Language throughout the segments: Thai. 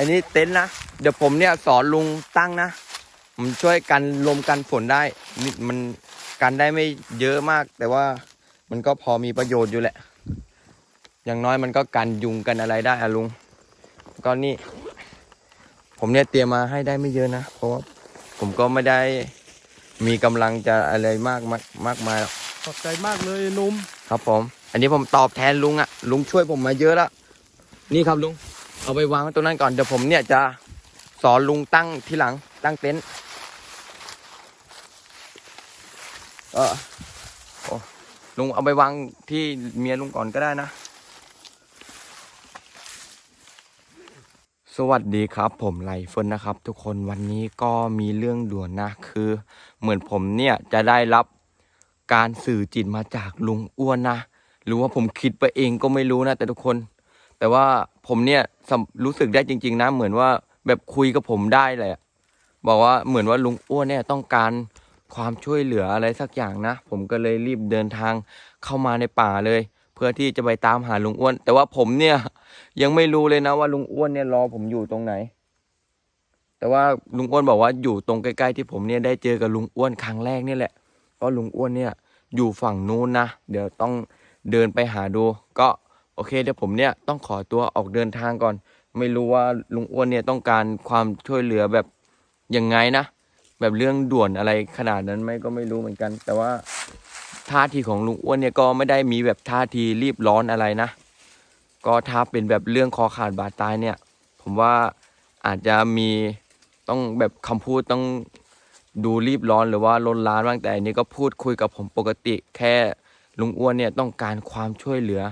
อันนี้เต็นท์นะ เดี๋ยวผมเนี่ยสอนลุงตั้งนะ มันช่วยกันลมกันฝนได้นี่มันกันได้ไม่เยอะมาก แต่ว่ามันก็พอมีประโยชน์อยู่แหละ อย่างน้อยมันก็กันยุงกันอะไรได้อะลุง ก็นี่ ผมเนี่ยเตรียมมาให้ได้ไม่เยอะนะ เพราะว่าผมก็ไม่ได้มีกำลังจะอะไรมากมากมากมายหรอกขอบใจมากเลยหนุ่มครับผม อันนี้ผมตอบแทนลุงอะลุงช่วยผมมาเยอะแล้วนี่ครับลุง เอาไปวางไว้ตรงนั้นก่อน เดี๋ยวผมเนี่ยจะสอนลุงตั้งที่หลังตั้งเต็นท์เออโอ้ลุงเอาไปวางที่เมียลุงก่อนก็ได้นะ สวัสดีครับผมไลเฟิรนนะครับ ทุกคนวันนี้ก็มีเรื่องด่วนนะคือ เหมือนผมเนี่ยจะได้รับการสื่อจิตมาจากลุงอ้วนนะ หรือว่าผมคิดไปเองก็ไม่รู้นะ แต่ทุกคน แต่ว่าผมเนี่ย รู้สึกได้จริง ๆ นะ เหมือนว่าแบบคุยกับผมได้เลยบอกว่าเหมือนว่าลุงอ้วนเนี่ยต้องการความช่วยเหลืออะไรสักอย่างนะ ผมก็เลยรีบเดินทางเข้ามาในป่าเลย เพื่อที่จะไปตามหาลุงอ้วน แต่ว่าผมเนี่ยยังไม่รู้เลยนะว่าลุงอ้วนเนี่ยรอผมอยู่ตรงไหน แต่ว่าลุงอ้วนบอกว่าอยู่ตรงใกล้ๆที่ผมเนี่ยได้เจอกับลุงอ้วนครั้งแรกนี่แหละเพราะลุงอ้วนเนี่ยอยู่ฝั่งนู้นนะ เดี๋ยวต้องเดินไปหาดู ก็ โอเคเดี๋ยวผมเนี่ยต้องขอตัวออกเดินทางก่อน ไม่รู้ว่าลุงอ้วนเนี่ยต้องการความช่วยเหลือแบบยังไงนะ แบบเรื่องด่วนอะไรขนาดนั้นไหมก็ไม่รู้เหมือนกัน แต่ว่าท่าทีของลุงอ้วนเนี่ยก็ไม่ได้มีแบบท่าทีรีบร้อนอะไรนะ ก็ถ้าเป็นแบบเรื่องคอขาดบาดตายเนี่ย ผมว่าอาจจะมีต้องแบบคำพูดต้องดูรีบร้อนหรือว่าลนลานบ้างแต่อันนี้ก็พูดคุยกับผมปกติ แค่ลุงอ้วนเนี่ยต้องการความช่วยเหลือ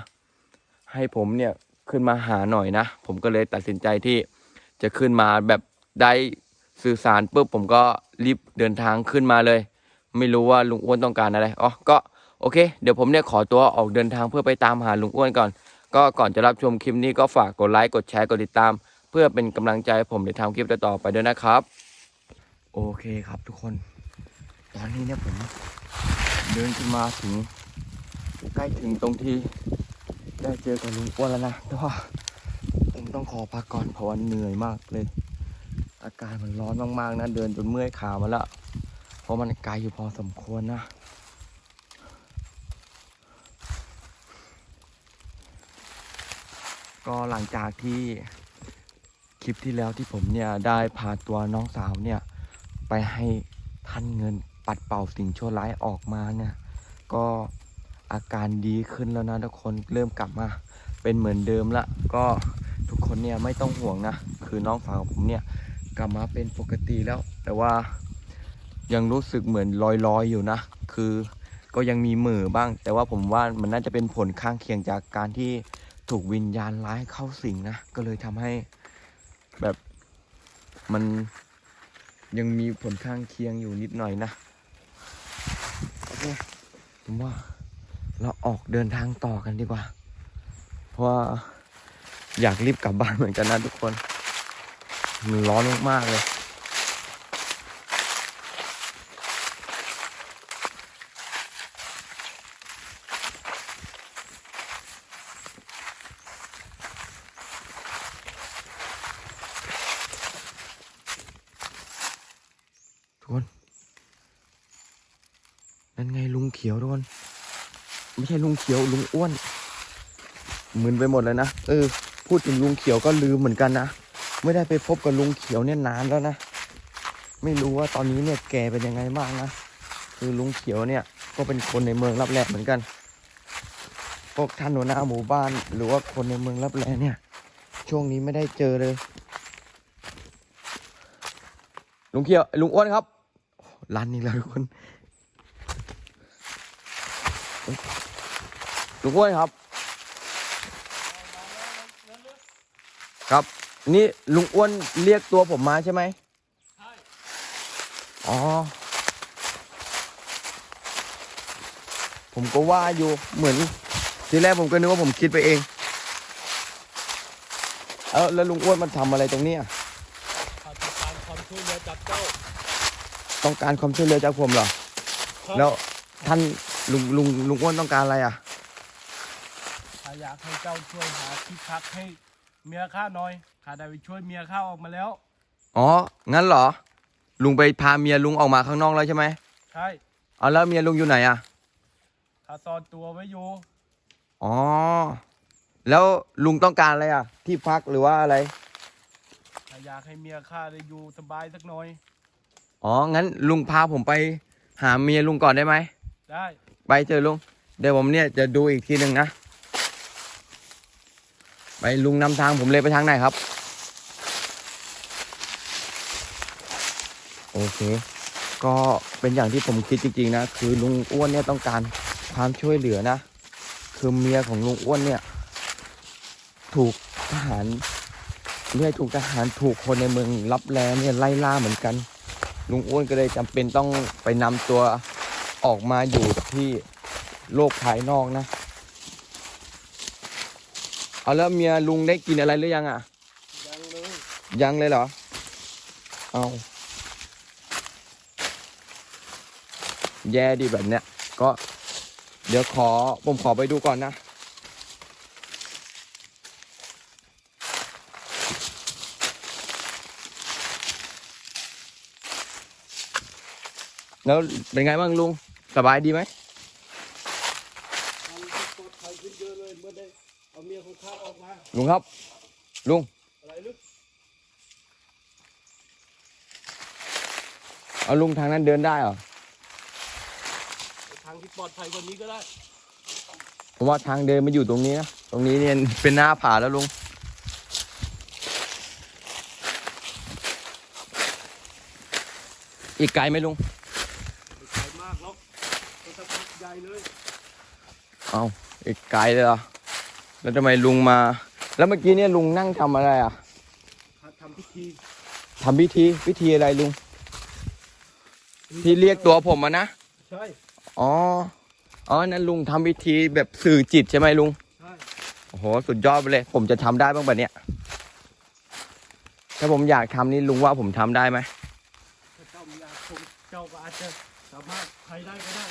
ให้ผมเนี่ยขึ้นมาหาหน่อยนะ ผมก็เลยตัดสินใจที่จะขึ้นมาแบบได้สื่อสารปุ๊บผมก็รีบเดินทางขึ้นมาเลย ไม่รู้ว่าลุงอ้วนต้องการอะไรอ๋อก็โอเค เดี๋ยวผมเนี่ยขอตัวออกเดินทางเพื่อไปตามหาลุงอ้วนก่อน ก็ก่อนจะรับชมคลิปนี้ก็ฝากกดไลค์กดแชร์กดติดตาม เพื่อเป็นกำลังใจให้ผมในทำคลิปต่อไปด้วยนะครับ โอเคครับทุกคน ตอนนี้เนี่ยผมเดินขึ้นมาถึงใกล้ถึงตรงที่ ได้เจอกับลุงอ้วนแล้วนะแต่ว่าผมต้องขอพักก่อนเพราะว่าเหนื่อยมากเลย อากาศมันร้อนมากๆนะเดินจนเมื่อยขามาแล้วเพราะมันไกลอยู่พอสมควรนะก็หลังจากที่คลิปที่แล้วที่ผมเนี่ยได้พาตัวน้องสาวเนี่ยไปให้ท่านเงินปัดเป่าสิ่งชั่วร้ายออกมาเนี่ยก็ อาการดีขึ้นแล้วนะทุกคนเริ่มกลับมาเป็นเหมือนเดิมละก็ทุกคนเนี่ยไม่ต้องห่วงนะ คือน้องสาวของผมเนี่ยกลับมาเป็นปกติแล้ว แต่ว่ายังรู้สึกเหมือนลอยๆอยู่นะ คือก็ยังมีมือบ้าง แต่ว่าผมว่ามันน่าจะเป็นผลข้างเคียงจากการที่ถูกวิญญาณร้ายเข้าสิงนะ ก็เลยทำให้แบบมันยังมีผลข้างเคียงอยู่นิดหน่อยนะ โอเคผมว่า เราออกเดินทางต่อกันดีกว่า เพราะว่าอยากรีบกลับบ้านเหมือนกันนะทุกคน มันร้อนมากๆเลยทุกคนนั่นไงลุงเขียวทุกคน ไม่ใช่ลุงเขียวลุงอ้วนมึนไปหมดเลยนะเออ พูดถึงลุงเขียวก็ลืมเหมือนกันนะไม่ได้ไปพบกับลุงเขียวเนี่ยนานแล้วนะไม่รู้ว่าตอนนี้เนี่ยแกเป็นยังไงบ้างนะคือลุงเขียวเนี่ยก็เป็นคนในเมืองรับแลเหมือนกัน พวกท่านหัวหน้าหมู่บ้าน หรือว่าคนในเมืองรับแลเนี่ย ช่วงนี้ไม่ได้เจอเลย ลุงเขียวลุงอ้วนครับร้านนี้แล้วทุกคน ลุงอ้วนครับ ครับ นี่ลุงอ้วนเรียกตัวผมมาใช่ไหมใช่อ๋อ ผมก็ว่าอยู่เหมือน ทีแรกผมก็นึกว่าผมคิดไปเอง เออแล้วลุงอ้วนมันทำอะไรตรงเนี้ยข้าต้องการความช่วยเหลือจากเจ้าต้องการความช่วยเหลือจากผมเหรอครับแล้วท่านลุงลุงลุงอ้วนต้องการอะไรอะข้า อยากให้เจ้าช่วยหาที่พักให้เมียข้าหน่อยข้าได้ไปช่วยเมียข้าออกมาแล้ว อ๋อ งั้นเหรอ ลุงไปพาเมียลุงออกมาข้างนอกแล้วใช่ไหมใช่เอาแล้วเมียลุงอยู่ไหนอะ ข้าซ่อนตัวไว้อยู่ อ๋อ แล้วลุงต้องการอะไรอะ ที่พักหรือว่าอะไร ข้าอยากให้เมียข้าได้อยู่สบายสักหน่อย อ๋อ งั้นลุงพาผมไปหาเมียลุงก่อนได้ไหม ได้ ไปเจอลุง เดี๋ยวผมเนี่ยจะดูอีกทีหนึ่งนะ ไปลุงนำทางผมเลยไปทางไหนครับ โอเค ก็เป็นอย่างที่ผมคิดจริงๆนะ คือลุงอ้วนเนี่ยต้องการความช่วยเหลือนะ คือเมียของลุงอ้วนเนี่ย ถูกทหารเนี่ยถูกทหารถูกคนในเมืองรับแลเนี่ยไล่ล่าเหมือนกัน ลุงอ้วนก็เลยจำเป็นต้องไปนำตัวออกมาอยู่ที่โลกภายนอกนะ เอาแล้วเมียลุงได้กินอะไรหรือยังอะ ยังเลยยังเลยเหรอ เอาแย่ดีแบบเนี้ย ก็ เดี๋ยวขอผมขอไปดูก่อนนะ แล้วเป็นไงบ้างลุง สบายดีไหม มันปลอดภัยขึ้นเยอะเลยเมื่อได้เอาเมียของข้าออกมา ลุงครับ ลุงอะไรลึกเอาลุงทางนั้นเดินได้เหรอไปทางที่ปลอดภัยกว่านี้ก็ได้ผมว่าทางเดินมาอยู่ตรงนี้นะ ตรงนี้เนี่ยเป็นหน้าผาแล้วลุง อีกไกลไหมลุงไม่ไกลมากหรอกก็สักพักใหญ่เลย เอาอีกไกลเลยเหรอ แล้วทำไมลุงมา แล้วเมื่อกี้เนี่ยลุงนั่งทำอะไรอะข้าทำพิธีทำพิธีพิธีอะไรลุง ที่เรียกตัวผมมานะใช่อ๋ออ๋อนั่นลุงทำพิธีแบบสื่อจิตใช่ไหมลุงใช่โอ้โหสุดยอดไปเลย ผมจะทำได้บ้างแบบเนี้ยถ้าผมอยากทำนี่ลุงว่าผมทำได้ไหมถ้าเจ้ามีอาคมเจ้าก็อาจจะสามารถใช้ได้ก็ได้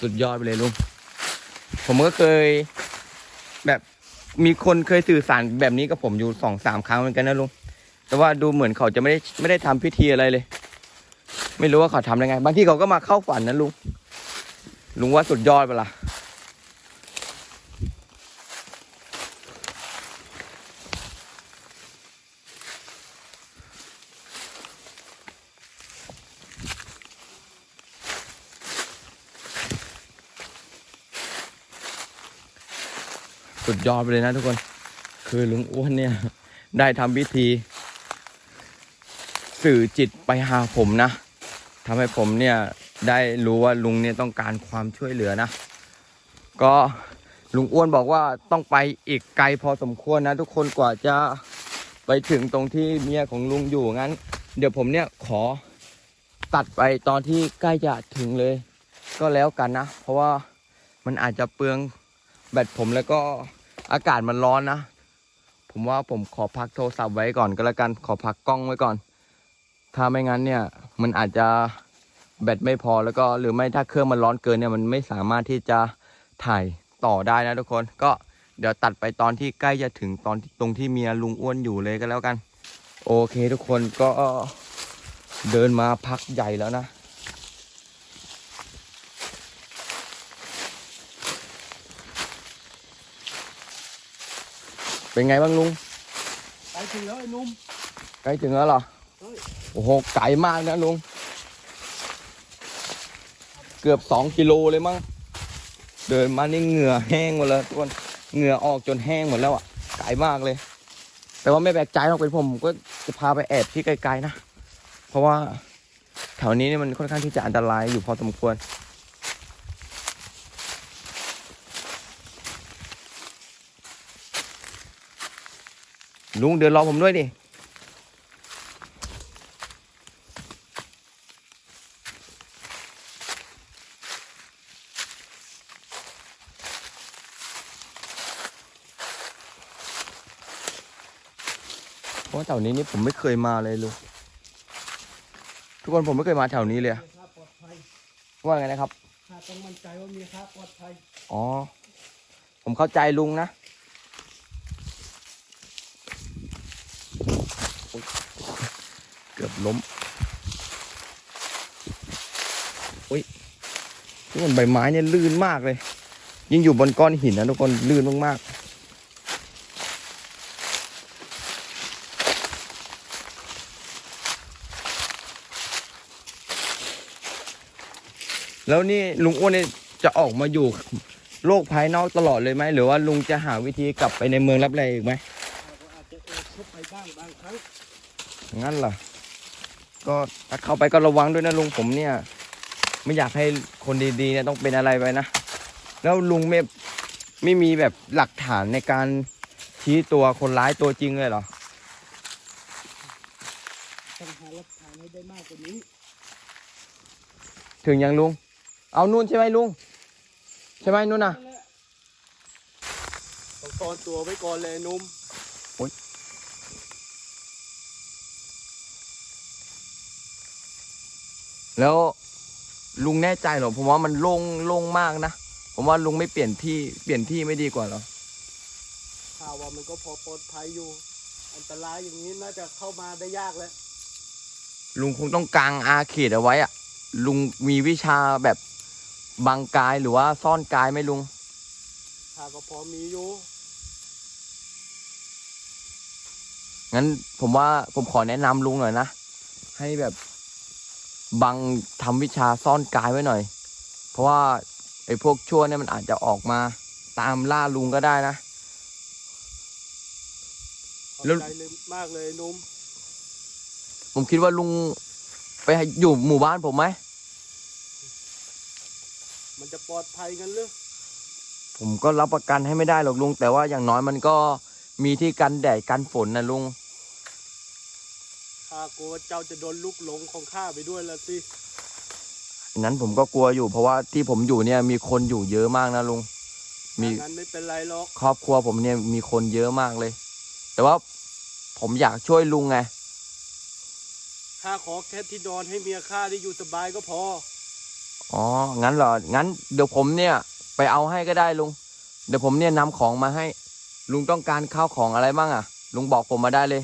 สุดยอดไปเลยลุงผมก็เคย แบบมีคนเคยสื่อสารแบบนี้กับผมอยู่สองสามครั้งเหมือนกันนะลุงแต่ว่าดูเหมือนเขาจะไม่ได้ไม่ได้ทำพิธีอะไรเลย ไม่รู้ว่าเขาทำยังไง บางทีเขาก็มาเข้าฝันนะลุงลุงว่าสุดยอดไปละ่ สุดยอดไปเลยนะทุกคน คือลุงอ้วนเนี่ย ได้ทำพิธี สื่อจิตไปหาผมนะทำให้ผมเนี่ยได้รู้ว่าลุงเนี่ยต้องการความช่วยเหลือนะ ก็ลุงอ้วนบอกว่าต้องไปอีกไกลพอสมควรนะ ทุกคนกว่าจะไปถึงตรงที่เมียของลุงอยู่งั้น เดี๋ยวผมเนี่ยขอตัดไปตอนที่ใกล้จะถึงเลย ก็แล้วกันนะ เพราะว่ามันอาจจะเปลือง แบตผมแล้วก็อากาศมันร้อนนะ ผมว่าผมขอพักโทรศัพท์ไว้ก่อนก็แล้วกันขอพักกล้องไว้ก่อน ถ้าไม่งั้นเนี่ยมันอาจจะแบตไม่พอแล้วก็หรือไม่ถ้าเครื่องมันร้อนเกินเนี่ยมันไม่สามารถที่จะถ่ายต่อได้นะทุกคนก็เดี๋ยวตัดไปตอนที่ใกล้จะถึงตอนตรงที่เมียลุงอ้วนอยู่เลยก็แล้วกัน โอเคทุกคนก็เดินมาพักใหญ่แล้วนะ เป็นไงบ้างลุงไปถึงแล้วไอ้หนุ่ม ใกล้ถึงแล้วเหรอเฮ้ยโอ้โหไกลมากนะลุง เกือบสองกิโลเลยมั้งเดินมานี่เหงื่อแห้งหมดเลยทุกคนเหงื่อออกจนแห้งหมดแล้วอะไกลมากเลย แต่ว่าไม่แปลกใจหรอกเป็นผมผมก็จะพาไปแอบที่ไกลๆนะ เพราะว่าแถวนี้เนี่ยมันค่อนข้างที่จะอันตรายอยู่พอสมควร ลุงเดินรอผมด้วยดิ เพราะว่าแถวนี้นี่ผมไม่เคยมาเลยลุง ทุกคนผมไม่เคยมาแถวนี้เลยอะเมียข้าปลอดภัยว่าไงนะครับข้าต้องมั่นใจว่าเมียข้าปลอดภัย อ๋อ ผมเข้าใจลุงนะ อุ๊ยเกือบ ล้มอุ้ยทุกคนใบไม้เนี่ยลื่นมากเลย ยิ่งอยู่บนก้อนหินนะทุกคนลื่นมากๆแล้วนี่ลุงอ้วนเนี่ยจะออกมาอยู่โลกภายนอกตลอดเลยไหมหรือว่าลุงจะหาวิธีกลับไปในเมืองรับแลอีกไหมอาจจะเออเข้าไปบ้างบางครั้งงั้นเหรอ ก็ถ้าเข้าไปก็ระวังด้วยนะลุงผมเนี่ย ไม่อยากให้คนดีๆเนี่ยต้องเป็นอะไรไปนะ แล้วลุงไม่ไม่มีแบบหลักฐานในการชี้ตัวคนร้ายตัวจริงเลยเหรอต้องหาหลักฐานให้ได้มากกว่านี้ ถึงยังลุง เอานู่นใช่ไหมลุง ใช่ไหมนู่นน่ะ ต้องซ่อนตัวไว้ก่อนเลยไอ้หนุ่ม แล้วลุงแน่ใจเหรอผมว่ามันโล่งโล่งมากนะผมว่าลุงไม่เปลี่ยนที่เปลี่ยนที่ไม่ดีกว่าเหรอข่าวว่ามันก็พอปลอดภัยอยู่ อันตรายอย่างนี้น่าจะเข้ามาได้ยากแล้วลุงคงต้องกางอาเขตเอาไว้อะลุงมีวิชาแบบบังกายหรือว่าซ่อนกายไหมลุงข้าก็พอมีอยู่งั้นผมว่าผมขอแนะนำลุงหน่อยนะให้แบบ บังทำวิชาซ่อนกายไว้หน่อย เพราะว่าไอ้พวกชั่วเนี่ยมันอาจจะออกมาตามล่าลุงก็ได้นะขอบแล้วใจเลยมากเลยไอ้หนุ่มผมคิดว่าลุงไปอยู่หมู่บ้านผมไหม มันจะปลอดภัยกันหรือ ผมก็รับประกันให้ไม่ได้หรอกลุง แต่ว่าอย่างน้อยมันก็มีที่กันแดดกันฝนนะลุง ข้ากลัวเจ้าจะโดนลูกหลงของข้าไปด้วยละสินั้นผมก็กลัวอยู่เพราะว่าที่ผมอยู่เนี่ยมีคนอยู่เยอะมากนะลุง มีงั้นไม่เป็นไรหรอก ครอบครัวผมเนี่ยมีคนเยอะมากเลย แต่ว่าผมอยากช่วยลุงไง ข้าขอแค่ที่นอนให้เมียข้าได้อยู่สบายก็พอ อ๋อ งั้นเหรอ งั้นเดี๋ยวผมเนี่ยไปเอาให้ก็ได้ลุง เดี๋ยวผมเนี่ยนำของมาให้ ลุงต้องการข้าวของอะไรบ้างอะลุงบอกผมมาได้เลย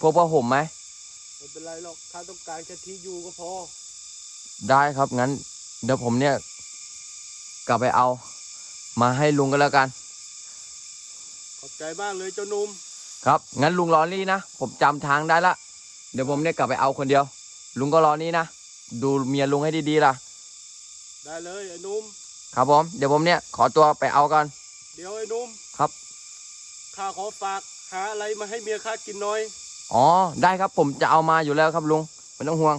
พวกผ้าห่มไหม ไม่เป็นไรหรอกข้าต้องการแค่ที่อยู่ก็พอ ได้ครับงั้น เดี๋ยวผมเนี่ย กลับไปเอา มาให้ลุงก็แล้วกัน ขอบใจมากเลยเจ้าหนุ่มครับ งั้นลุงรอนี่นะ ผมจำทางได้ละ เดี๋ยวผมเนี่ยกลับไปเอาคนเดียว ลุงก็รอนี่นะ ดูเมียลุงให้ดีๆล่ะ ได้เลยไอ้หนุ่มครับผม เดี๋ยวผมเนี่ยขอตัวไปเอาก่อนเดี๋ยวไอ้หนุ่มครับ ข้าขอฝากหาอะไรมาให้เมียข้ากินหน่อย อ๋อได้ครับผมจะเอามาอยู่แล้วครับลุงไม่ต้องห่วง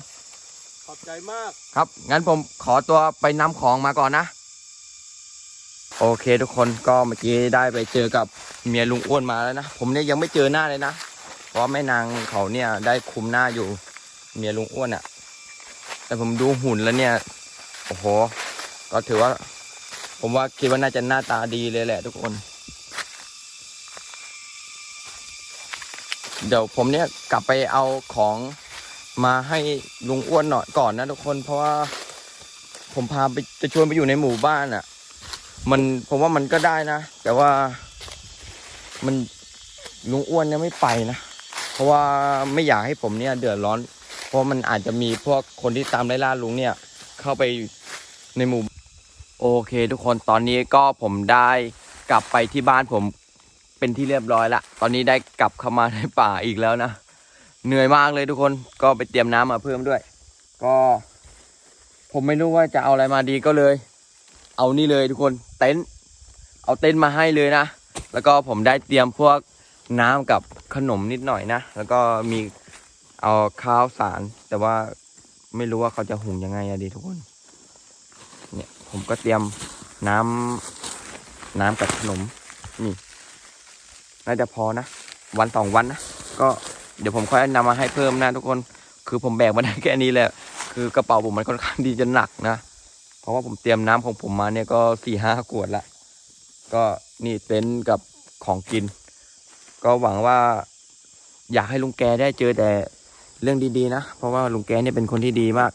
ขอบใจมาก ครับ งั้นผมขอตัวไปนำของมาก่อนนะ โอเคทุกคนก็เมื่อกี้ได้ไปเจอกับเมียลุงอ้วนมาแล้วนะ ผมเนี่ยยังไม่เจอหน้าเลยนะ เพราะว่าแม่นางเขาเนี่ยได้คุมหน้าอยู่เมียลุงอ้วนอะ่ะ แต่ผมดูหุ่นแล้วเนี่ย โอ้โห ก็ถือว่า ผมว่าคิดว่าน่าจะหน้าตาดีเลยแหละทุกคน เดี๋ยวผมเนี่ยกลับไปเอาของมาให้ลุงอ้วนหน่อยก่อนนะทุกคน เพราะว่าผมพาไปจะชวนไปอยู่ในหมู่บ้านอะ่ะ มันผมว่ามันก็ได้นะ แต่ว่ามันลุงอ้วนเนี่ยไม่ไปนะ เพราะว่าไม่อยากให้ผมเนี่ยเดือดร้อน เพราะมันอาจจะมีพวกคนที่ตามไล่ล่าลุงเนี่ย เข้าไปในหมู่โอเค ทุกคนตอนนี้ก็ผมได้กลับไปที่บ้านผม เป็นที่เรียบร้อยละตอนนี้ได้กลับเข้ามาในป่าอีกแล้วนะเหนื่อยมากเลยทุกคนก็ไปเตรียมน้ำมาเพิ่มด้วย ก็ ผมไม่รู้ว่าจะเอาอะไรมาดีก็เลย เอานี่เลยทุกคนเต็นท์เอาเต็นท์มาให้เลยนะ แล้วก็ผมได้เตรียมพวกน้ำกับขนมนิดหน่อยนะ แล้วก็มีเอาข้าวสาร แต่ว่าไม่รู้ว่าเขาจะหุงยังไงอะดีทุกคนเนี่ยผมก็เตรียมน้ำน้ำกับขนมนี่ น่าจะพอนะ วันสองวันนะ ก็เดี๋ยวผมค่อยนำมาให้เพิ่มนะทุกคน คือผมแบกมาได้แค่นี้แหละ คือกระเป๋าผมมันค่อนข้างดีจะหนักนะ เพราะว่าผมเตรียมน้ำของผมมาเนี่ยก็สี่ห้าขวดละ ก็นี่เต็นท์กับของกิน ก็หวังว่าอยากให้ลุงแกได้เจอแต่เรื่องดีๆนะ เพราะว่าลุงแกเนี่ยเป็นคนที่ดีมาก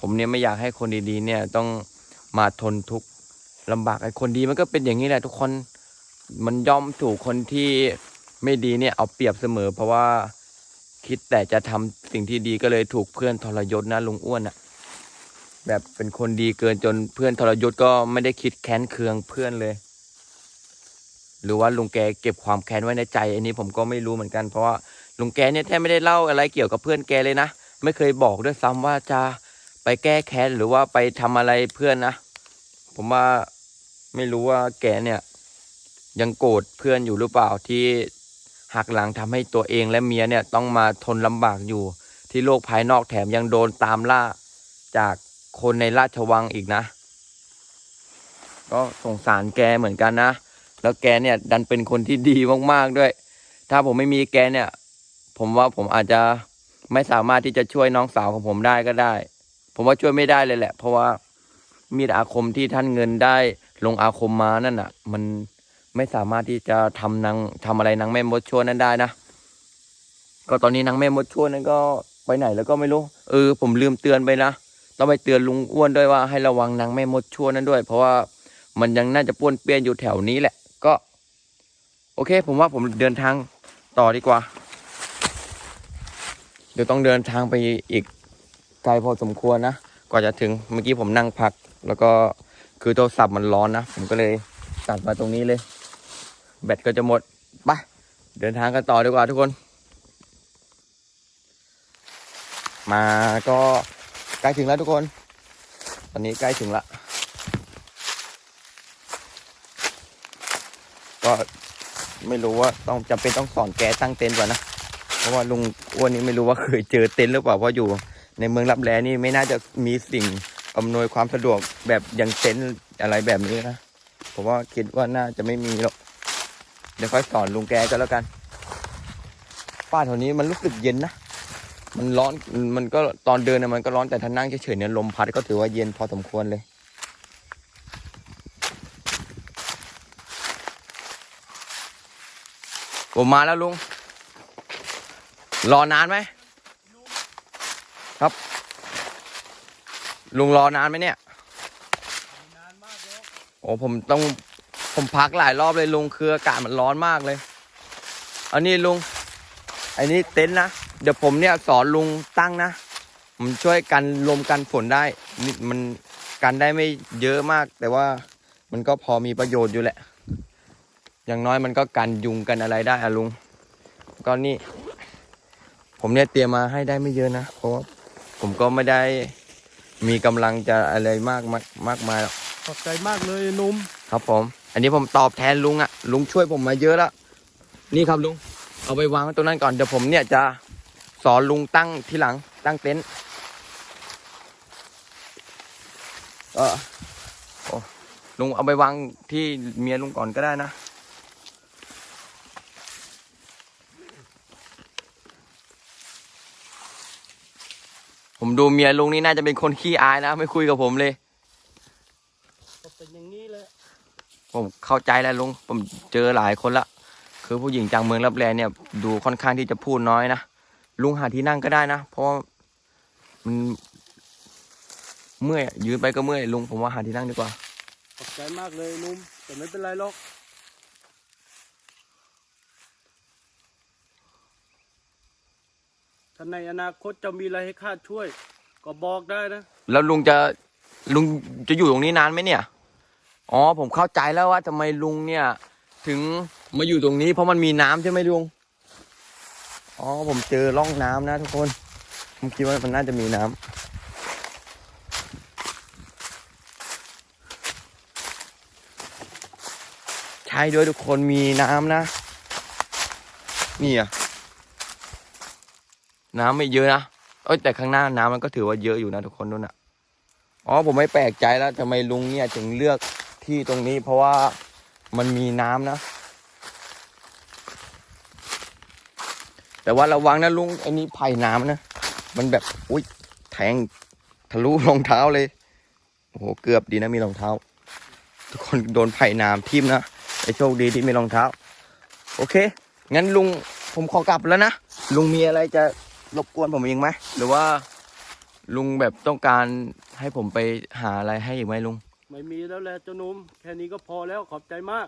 ผมเนี่ยไม่อยากให้คนดีๆ เนี่ยต้องมาทนทุกข์ลำบากไอ้คนดีมันก็เป็นอย่างนี้แหละทุกคน มันย่อมถูกคนที่ไม่ดีเนี่ยเอาเปรียบเสมอ เพราะว่าคิดแต่จะทำสิ่งที่ดีก็เลยถูกเพื่อนทรยศนะลุงอ้วนอะแบบเป็นคนดีเกินจนเพื่อนทรยศก็ไม่ได้คิดแค้นเคืองเพื่อนเลย หรือว่าลุงแกเก็บความแค้นไว้ในใจ อันนี้ผมก็ไม่รู้เหมือนกันเพราะว่าลุงแกเนี่ยแทบไม่ได้เล่าอะไรเกี่ยวกับเพื่อนแกเลยนะไม่เคยบอกด้วยซ้ำว่าจะไปแก้แค้นหรือว่าไปทำอะไรเพื่อนนะผมว่าไม่รู้ว่าแกเนี่ย ยังโกรธเพื่อนอยู่หรือเปล่าที่หักหลังทำให้ตัวเองและเมียเนี่ยต้องมาทนลำบากอยู่ ที่โลกภายนอกแถมยังโดนตามล่าจากคนในราชวังอีกนะ ก็สงสารแกเหมือนกันนะ แล้วแกเนี่ยดันเป็นคนที่ดีมากๆด้วย ถ้าผมไม่มีแกเนี่ย ผมว่าผมอาจจะไม่สามารถที่จะช่วยน้องสาวของผมได้ก็ได้ ผมว่าช่วยไม่ได้เลยแหละ เพราะว่ามีดอาคมที่ท่านเงินได้ลงอาคมมานั่นอะ มัน ไม่สามารถที่จะทำนางทำอะไรนางแม่มดชั่วนั้นได้นะ ก็ตอนนี้นางแม่มดชั่วนั้นก็ไปไหนแล้วก็ไม่รู้เออผมลืมเตือนไปนะต้องไปเตือนลุงอ้วนด้วยว่าให้ระวังนางแม่มดชั่วนั้นด้วย เพราะว่ามันยังน่าจะป้วนเปี้ยนอยู่แถวนี้แหละ ก็ โอเค ผมว่าผมเดินทางต่อดีกว่า เดี๋ยวต้องเดินทางไปอีกไกลพอสมควรนะกว่าจะถึงเมื่อกี้ผมนั่งพัก แล้วก็คือโทรศัพท์มันร้อนนะผมก็เลยตัดมาตรงนี้เลย แบตก็จะหมดไปเดินทางกันต่อดีกว่าทุกคน มาก็ใกล้ถึงแล้วทุกคน ตอนนี้ใกล้ถึงละก็ไม่รู้ว่าต้องจำเป็นต้องสอนแกตั้งเต็นท์ก่อนนะ เพราะว่าลุงอ้วนนี่ไม่รู้ว่าเคยเจอเต็นท์หรือเปล่าเพราะอยู่ ในเมืองรับแลนี่ไม่น่าจะมีสิ่งอำนวยความสะดวกแบบอย่างเต็นท์อะไรแบบนี้นะผมว่าคิดว่าน่าจะไม่มีหรอก เดี๋ยวค่อยสอนลุงแกก็แล้วกัน ป้าแถวนี้มันรู้สึกเย็นนะ มันร้อน มันก็ตอนเดินนะมันก็ร้อนแต่ถ้านั่งเฉยๆเนี่ยลมพัดก็ถือว่าเย็นพอสมควรเลยผมมาแล้วลุง รอนานไหมครับ ลุงรอนานไหมเนี่ยนานมากแล้วโอ้ผมต้อง ผมพักหลายรอบเลยลุงคืออากาศมันร้อนมากเลย อันนี้ลุง อันนี้เต็นท์นะ เดี๋ยวผมเนี่ยสอนลุงตั้งนะ ผมช่วยกันลมกันฝนได้นี่มันกันได้ไม่เยอะมาก แต่ว่ามันก็พอมีประโยชน์อยู่แหละ อย่างน้อยมันก็กันยุงกันอะไรได้อะลุง ก็นี่ ผมเนี่ยเตรียมมาให้ได้ไม่เยอะนะ เพราะว่าผมก็ไม่ได้มีกำลังจะอะไรมากมากมากมายหรอกขอบใจมากเลยหนุ่มครับผม อันนี้ผมตอบแทนลุงอะลุงช่วยผมมาเยอะแล้วนี่ครับลุง เอาไปวางไว้ตรงนั้นก่อนเดี๋ยวผมเนี่ยจะสอนลุงตั้งที่หลังตั้งเต็นท์ก็โอ้ลุงเอาไปวางที่เมียลุงก่อนก็ได้นะ ผมดูเมียลุงนี่น่าจะเป็นคนขี้อายนะ ไม่คุยกับผมเลย ก็เป็นอย่างนี้แหละ ผมเข้าใจแล้วลุงผมเจอหลายคนละ คือผู้หญิงจากเมืองรับแลเนี่ย ดูค่อนข้างที่จะพูดน้อยนะลุงหาที่นั่งก็ได้นะ เพราะว่ามันเมื่อยอะยืนไปก็เมื่อยลุงผมว่าหาที่นั่งดีกว่าขอบใจมากเลยหนุ่มแต่ไม่เป็นไรหรอกถ้าในอนาคตจะมีอะไรให้ข้าช่วย ก็บอกได้นะ แล้วลุงจะลุงจะอยู่ตรงนี้นานไหมเนี่ย อ๋อผมเข้าใจแล้วว่าทำไมลุงเนี่ย ถึงมาอยู่ตรงนี้เพราะมันมีน้ำใช่ไหมลุง อ๋อผมเจอร่องน้ำนะทุกคน ผมคิดว่ามันน่าจะมีน้ำใช่ด้วยทุกคนมีน้ำนะ นี่อะน้ำไม่เยอะนะเอ้ยแต่ข้างหน้าน้ำมันก็ถือว่าเยอะอยู่นะทุกคนนู่นอะอ๋อผมไม่แปลกใจแล้วทำไมลุงเนี่ยถึงเลือก ที่ตรงนี้เพราะว่ามันมีน้ำนะ แต่ว่าระวังนะลุงไอ้นี่ไผ่น้ำนะ มันแบบอุ้ยแทงทะลุรองเท้าเลย โอ้โหเกือบดีนะมีรองเท้า ทุกคนโดนไผ่น้ำทิ่มนะไอ้โชคดีที่มีรองเท้า โอเค งั้นลุงผมขอกลับแล้วนะ ลุงมีอะไรจะรบกวนผมเองไหมหรือว่าลุงแบบต้องการให้ผมไปหาอะไรให้อีกไหมลุง ไม่มีแล้วแหละเจ้าหนุ่มแค่นี้ก็พอแล้วขอบใจมาก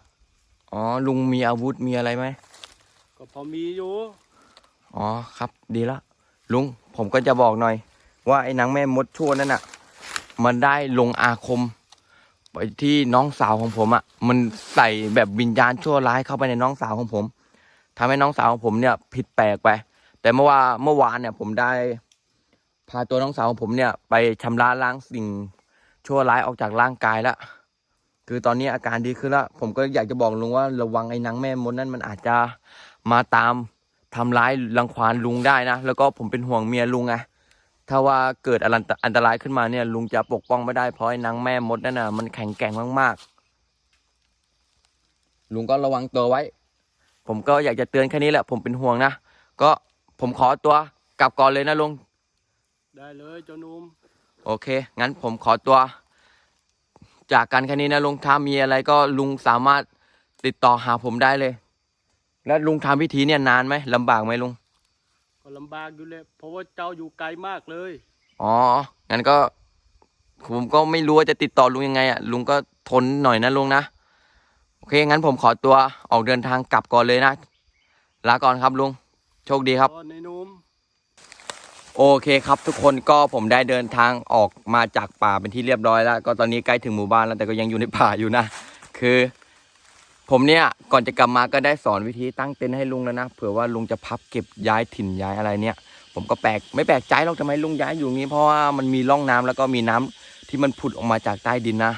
อ๋อ ลุงมีอาวุธมีอะไรไหม ก็พอมีอยู่ อ๋อครับ ดีแล้วลุงผมก็จะบอกหน่อย ว่าไอ้นางแม่มดชั่วนั่นน่ะ มันได้ลงอาคม ไปที่น้องสาวของผมอะ่ะ มันใส่แบบวิญญาณชั่วร้ายเข้าไปในน้องสาวของผมทำให้น้องสาวของผมเนี่ย ผิดแปลกไป แต่เมื่อว่าเมื่อวานเนี่ย ผมได้พาตัวน้องสาวของผมเนี่ย ไปชำระล้างสิ่ง ชั่วร้ายออกจากร่างกายแล้วคือตอนนี้อาการดีขึ้นแล้วผมก็อยากจะบอกลุงว่าระวังไอ้นางแม่มดนั่นมันอาจจะมาตามทำร้ายรังควานลุงได้นะ แล้วก็ผมเป็นห่วงเมียลุงไงถ้าว่าเกิดอะไรอันตรายขึ้นมาเนี่ย ลุงจะปกป้องไม่ได้เพราะไอ้นางแม่มดนั่นน่ะมันแข็งแกร่งมากๆ ลุงก็ระวังตัวไว้ ผมก็อยากจะเตือนแค่นี้แหละผมเป็นห่วงนะก็ผมขอตัวกลับก่อนเลยนะลุงได้เลยเจ้าหนุ่ม โอเค งั้นผมขอตัว จากกันแค่นี้นะลุงถ้ามีอะไรก็ลุงสามารถติดต่อหาผมได้เลย แล้วลุงทำพิธีเนี่ยนานไหมลำบากไหมลุง ก็ลำบากอยู่เลยเพราะว่าเจ้าอยู่ไกลมากเลย อ๋อ งั้นก็ ผมก็ไม่รู้ว่าจะติดต่อลุงยังไงอะ ลุงก็ทนหน่อยนะลุงนะ โอเค งั้นผมขอตัวออกเดินทางกลับก่อนเลยนะ ลาก่อนครับลุง โชคดีครับอ๋อในหนุ่ม โอเคครับทุกคนก็ผมได้เดินทางออกมาจากป่าเป็นที่เรียบร้อยแล้ว ก็ตอนนี้ใกล้ถึงหมู่บ้านแล้วแต่ก็ยังอยู่ในป่าอยู่นะ คือ ผมเนี่ยก่อนจะกลับมาก็ได้สอนวิธีตั้งเต็นท์ให้ลุงแล้วนะเผื่อว่าลุงจะพับเก็บย้ายถิ่นย้ายอะไรเนี่ย ผมก็แปลกไม่แปลกใจหรอกทำไมลุงย้ายอยู่งนี้ เพราะว่ามันมีร่องน้ำแล้วก็มีน้ำที่มันผุดออกมาจากใต้ดินนะ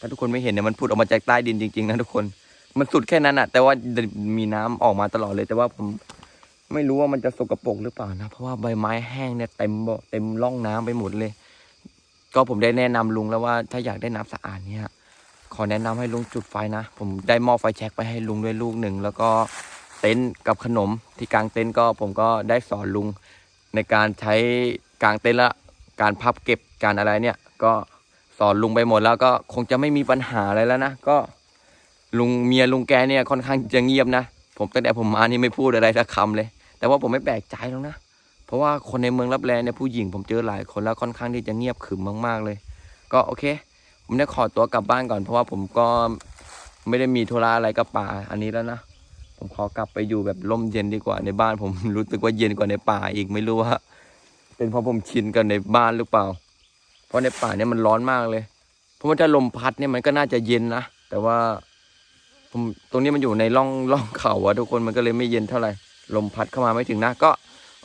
ถ้าทุกคนไม่เห็นเนี่ยมันผุดออกมาจากใต้ดินจริงๆนะทุกคน มันสุดแค่นั้นอะแต่ว่ามีน้ำออกมาตลอดเลยแต่ว่าผม ไม่รู้ว่ามันจะสกปรกหรือเปล่านะ เพราะว่าใบไม้แห้งเนี่ยเต็มเต็มร่องน้ำไปหมดเลย ก็ผมได้แนะนำลุงแล้วว่าถ้าอยากได้น้ำสะอาดเนี่ยขอแนะนำให้ลุงจุดไฟนะ ผมได้ม้อไฟแช็กไปให้ลุงด้วยลูกหนึ่ง แล้วก็เต็นท์กับขนมที่กลางเต็นท์ก็ผมก็ได้สอนลุงในการใช้กลางเต็นท์ละการพับเก็บการอะไรเนี่ย ก็สอนลุงไปหมดแล้วก็คงจะไม่มีปัญหาอะไรแล้วนะก็ลุงเมียลุงแกเนี่ยค่อนข้างจะเงียบนะ ผมตั้งแต่ผมมานี่ไม่พูดอะไรสักคำเลย แต่ว่าผมไม่แปลกใจหรอกนะ เพราะว่าคนในเมืองรับแลเนี่ยผู้หญิงผมเจอหลายคนแล้วค่อนข้างที่จะเงียบขึมมาก ๆเลย ก็โอเค ผมได้ขอตัวกลับบ้านก่อน เพราะว่าผมก็ไม่ได้มีธุระอะไรกับป่าอันนี้แล้วนะ ผมขอกลับไปอยู่แบบร่มเย็นดีกว่าในบ้านผมรู้สึกว่าเย็นกว่าในป่าอีกไม่รู้ว่าเป็นเพราะผมชินกับในบ้านหรือเปล่า เพราะในป่าเนี่ยมันร้อนมากเลย เพราะว่าถ้าลมพัดเนี่ยมันก็น่าจะเย็นนะ แต่ว่าผมตรงนี้มันอยู่ในร่องร่องเขาอะทุกคนมันก็เลยไม่เย็นเท่าไหร่ ลมพัดเข้ามาไม่ถึงนะก็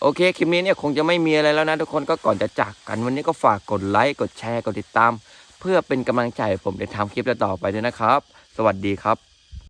โอเคคลิปนี้เนี่ยคงจะไม่มีอะไรแล้วนะทุกคนก็ก่อนจะจากกันวันนี้ก็ฝากกดไลค์กดแชร์กดติดตาม เพื่อเป็นกำลังใจผมในทำคลิปต่อไปด้วยนะครับ สวัสดีครับ